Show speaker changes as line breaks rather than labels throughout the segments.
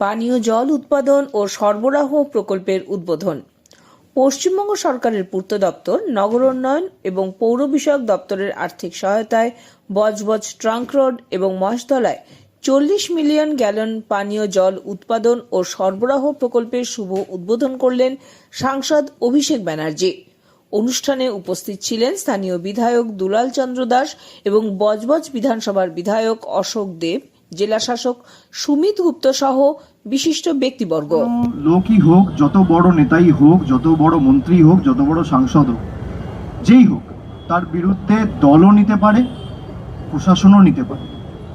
পানীয় জল উৎপাদন ও সরবরাহ প্রকল্পের উদ্বোধন। পশ্চিমবঙ্গ সরকারের পূর্ত দপ্তর, নগর উন্নয়ন এবং পৌর বিষয়ক দপ্তরের আর্থিক সহায়তায় বজবজ ট্রাঙ্ক রোড এবং মহেশতলায় চল্লিশ মিলিয়ন গ্যালন পানীয় জল উৎপাদন ও সরবরাহ প্রকল্পের শুভ উদ্বোধন করলেন সাংসদ অভিষেক ব্যানার্জি। অনুষ্ঠানে উপস্থিত ছিলেন স্থানীয় বিধায়ক দুলাল চন্দ্র দাস এবং বজবজ বিধানসভার বিধায়ক অশোক দেব জেলা শাসক সুমিত গুপ্ত সহ বিশিষ্ট ব্যক্তিবর্গ।
লোকই হোক, যত বড় নেতাই হোক, যত বড় মন্ত্রী হোক, যত বড় সাংসদ হোক, যেই হোক, তার বিরুদ্ধে দলও নিতে পারে, প্রশাসনও নিতে পারে,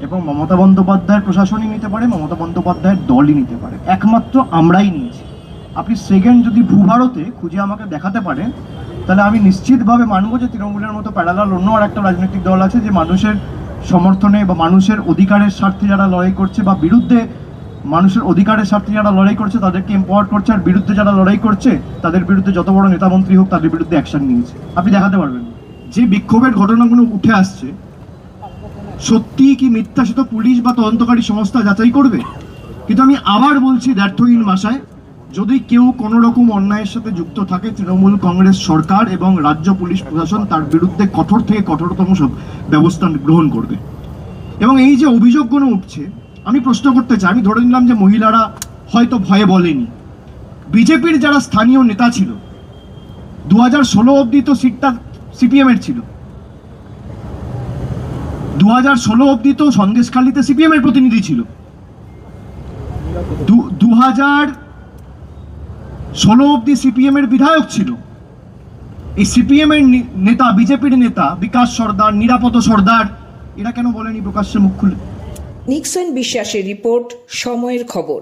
এবং মমতা বন্দ্যোপাধ্যায়ের প্রশাসনই নিতে পারে, মমতা বন্দ্যোপাধ্যায়ের দলই নিতে পারে। একমাত্র আমরাই নিয়েছি। আপনি সেকেন্ড যদি ভূভারতে খুঁজে আমাকে দেখাতে পারেন, তাহলে আমি নিশ্চিতভাবে মানব যে তৃণমূলের মতো প্যারালাল অন্য আর একটা রাজনৈতিক দল আছে যে মানুষের সমর্থনে বা মানুষের অধিকারের স্বার্থে যারা লড়াই করছে বা বিরুদ্ধে মানুষের অধিকারের স্বার্থে যারা লড়াই করছে, তাদেরকে এম্পাওয়ার করছে আর বিরুদ্ধে যারা লড়াই করছে, তাদের বিরুদ্ধে যত বড় নেতা মন্ত্রী হোক তাদের বিরুদ্ধে অ্যাকশন নিয়েছে। আপনি দেখাতে পারবেন। যে বিক্ষোভের ঘটনাগুলো উঠে আসছে, সত্যি কি মিথ্যা সে পুলিশ বা তদন্তকারী সংস্থা যাচাই করবে? কিন্তু আমি আবার বলছি, ব্যর্থহীন ভাষায় যদি কেউ কোনো রকম অন্যায়ের সাথে যুক্ত থাকে, তৃণমূল কংগ্রেস সরকার এবং রাজ্য পুলিশ প্রশাসন তার বিরুদ্ধে কঠোর থেকে কঠোরতম সব ব্যবস্থা গ্রহণ করবে। এবং এই যে অভিযোগগুলো উঠছে, আমি প্রশ্ন করতে চাই, আমি ধরে নিলাম যে মহিলারা হয়তো ভয়ে বলেনি। বিজেপির যারা স্থানীয় নেতা ছিল দু হাজার ষোলো অব্দি তো সিটটা সিপিএম এর ছিল। দু হাজার ষোলো অব্দি তো সন্দেশখালীতে সিপিএম এর প্রতিনিধি ছিল। দু হাজার ষোলো অবধি সিপিএম এর বিধায়ক ছিল। এই সিপিএম এর নেতা, বিজেপির নেতা বিকাশ সর্দার, নিরাপদ সর্দার, এরা কেন বলেনি প্রকাশ্যে মুখ খুলে?
নিক্সন বিশ্বাসের রিপোর্ট, সময়ের খবর।